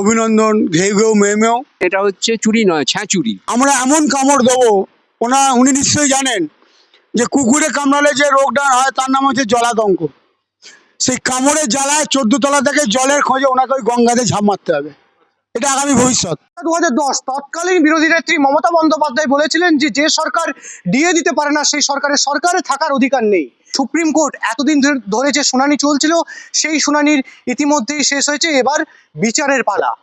অভিনন্দন ঘেউ ঘেউ মেয়ে মেয়েও এটা হচ্ছে চুরি নয় ছ্যাঁচুরি। আমরা এমন কামড় দেবো ওনা উনি নিশ্চয়ই জানেন যে কুকুরে কামড়ালে যে রোগটা হয় তার নাম হচ্ছে জলাতঙ্ক। সেই কামড়ের জ্বালায় চোদ্দ তলা থেকে জলের খোঁজে ওনাকে ওই গঙ্গাতে ঝাঁপ মারতে হবে। এটা আগামী ভবিষ্যৎ। দু হাজার দশ তৎকালীন বিরোধী নেত্রী মমতা বন্দ্যোপাধ্যায় বলেছিলেন যে যে সরকার দিয়ে দিতে পারে না সেই সরকারের সরকারে থাকার অধিকার নেই। সুপ্রিম কোর্ট এতদিন ধরে- যে শুনানি চলছিল, সেই শুনানির ইতিমধ্যেই শেষ হয়েছে। এবার বিচারের পালা।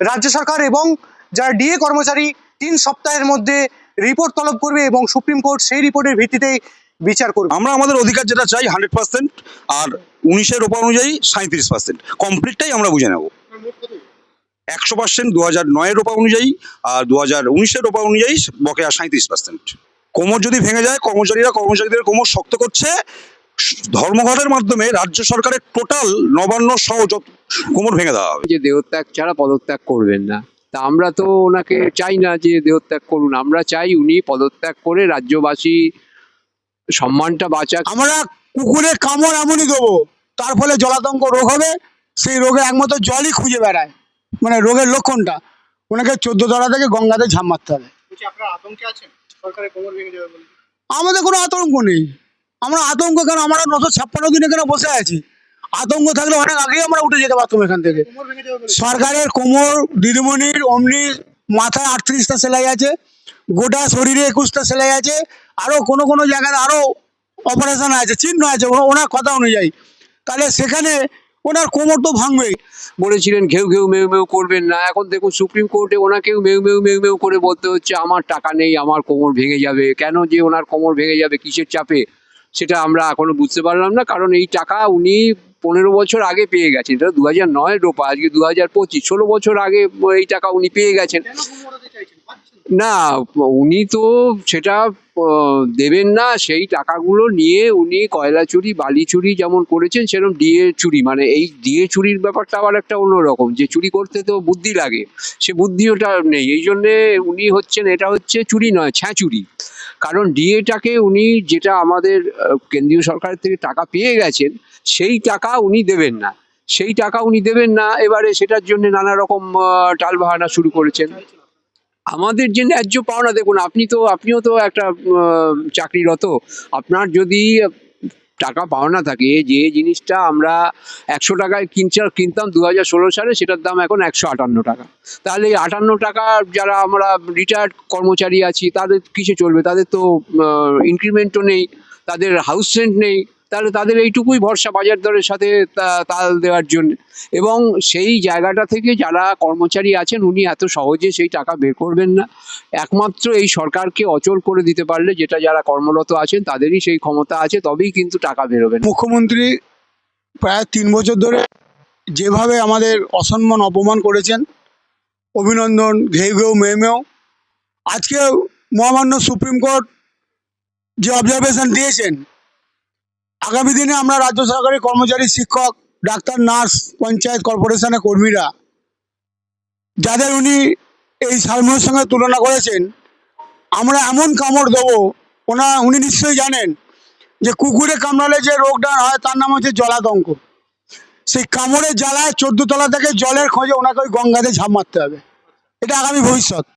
রাজ্য সরকার এবং যারা ডিএ কর্মচারী, তিন সপ্তাহের মধ্যে রিপোর্ট তলব করবে এবং সুপ্রিম কোর্ট সেই রিপোর্টের ভিত্তিতেই বিচার করবে। আমরা আমাদের অধিকার যেটা চাই হান্ড্রেড পার্সেন্ট, আর উনিশের ওপর অনুযায়ী সাঁত্রিশ পার্সেন্ট। কমপ্লিটটাই আমরা বুঝে নেব। একশো পার্সেন্ট দু হাজার নয়ের ওপর অনুযায়ী, আর দু হাজার উনিশের ওপর অনুযায়ী বকেয়া সাঁত্রিশ পার্সেন্ট। কোমর যদি ভেঙে যায় কর্মচারীরা কর্মচারীদের কোমর শক্ত করছে। ধর্মঘটের মাধ্যমে রাজ্য সরকারের টোটাল নবান্ন সহ কোমর ভেঙে দেওয়া হবে। যে দেহত্যাগ ছাড়া পদত্যাগ করবেন না। তা আমরা তো ওনাকে চাই না যে দেহত্যাগ করুন। আমরা চাই উনি পদত্যাগ করে রাজ্যবাসী সম্মানটা বাঁচাক। আমরা কুকুরের কামড় এমনই দেবো তার ফলে জলাতঙ্ক রোগ হবে সেই রোগে একমাত্র জলই খুঁজে বেড়ায় মানে রোগের লক্ষণটা। ওনাকে চোদ্দ তলা থেকে গঙ্গাতে ঝাঁপ মারতে হবে। আপনারা আতঙ্কে আছেন? আমাদের কোনো আতঙ্ক নেই। আমরা আতঙ্ক কেন? আমরা নশো ছাপ্পান্ন দিন এখানে বসে আছি? আতঙ্ক থাকলে অনেক আগেই আমরা উঠে যেতে পারতাম এখান থেকে। সরকারের কোমর দিদিমণির অমনি মাথায় আটত্রিশটা সেলাই আছে গোটা শরীরে একুশটা সেলাই আছে আরও কোনো কোনো জায়গায় আরও অপারেশন আছে চিহ্ন আছে ওনার কথা অনুযায়ী। তাহলে সেখানে ওনার কোমর তো ভাঙবেই। বলেছিলেন ঘেউ ঘেউ মেউ মেউ করবেন না। এখন দেখুন সুপ্রিম কোর্টে ওনাকেও মেউ মেউ মেউ মেউ করে বলতে হচ্ছে আমার টাকা নেই আমার কোমর ভেঙে যাবে। কেন যে ওনার কোমর ভেঙে যাবে কিসের চাপে? সেটা আমরা এখনও বুঝতে পারলাম না কারণ এই টাকা উনি পনেরো বছর আগে পেয়ে গেছেন। এটা দু হাজার নয় রোপা আজকে দু হাজার পঁচিশ। ষোলো বছর আগে এই টাকা উনি পেয়ে গেছেন। না উনি তো সেটা দেবেন না, সেই টাকাগুলো নিয়ে উনি কয়লা চুরি, বালি চুরি যেমন করেছেন, সেরকম ডিএ চুরি। মানে এই ডিএ চুরির ব্যাপারটা আবার একটা অন্যরকম, যে চুরি করতে তো বুদ্ধি লাগে, সে বুদ্ধি ওটা নেই। এই জন্যে উনি হচ্ছেন, এটা হচ্ছে চুরি নয়, ছ্যাঁচুরি। কারণ ডিএটাকে উনি যেটা আমাদের কেন্দ্রীয় সরকার থেকে টাকা পেয়ে গেছেন, সেই টাকা উনি দেবেন না। সেই টাকা উনি দেবেন না, এবারে সেটার জন্য নানা রকম টালবাহানা শুরু করেছেন। আমাদের যে ন্যায্য পাওনা, দেখুন, আপনি তো, আপনিও তো একটা চাকরিরত। আপনার যদি টাকা পাওনা থাকে, যে জিনিসটা আমরা একশো টাকায় কিনছে কিনতাম দু হাজার ষোলো সালে, সেটার দাম এখন একশো আটান্ন টাকা। তাহলে এই আটান্ন টাকা যারা আমরা রিটায়ার্ড কর্মচারী আছি, তাদের কিসে চলবে? তাদের তো ইনক্রিমেন্টও নেই, তাদের হাউস রেন্ট নেই। তাহলে তাদের এইটুকুই ভরসা বাজার দরের সাথে তাল দেওয়ার জন্য। এবং সেই জায়গাটা থেকে যারা কর্মচারী আছেন, উনি এত সহজে সেই টাকা বের করবেন না। একমাত্র এই সরকারকে অচল করে দিতে পারলে, যেটা যারা কর্মরত আছেন, তাদেরই সেই ক্ষমতা আছে, তবেই কিন্তু টাকা বেরোবে মুখ্যমন্ত্রী প্রায় তিন বছর ধরে যেভাবে আমাদের অসম্মান, অপমান করেছেন, অভিনন্দন, ঘেউ ঘেউ মেয়ে মেয়েও আজকে মহামান্য সুপ্রিম কোর্ট যে অবজারভেশন দিয়েছেন আগামী দিনে আমরা রাজ্য সরকারি কর্মচারী, শিক্ষক, ডাক্তার, নার্স, পঞ্চায়েত কর্পোরেশনের কর্মীরা, যাদের উনি এই সালমনের সঙ্গে তুলনা করেছেন, আমরা এমন কামড় দেবো, ওনা, উনি নিশ্চয়ই জানেন যে কুকুরে কামড়ালে যে রোগটা হয়, তার নাম হচ্ছে জলাতঙ্ক সেই কামড়ের জ্বালায় চোদ্দ তলা থেকে জলের খোঁজে ওনাকে ওই গঙ্গাতে ঝাঁপ মারতে হবে। এটা আগামী ভবিষ্যৎ।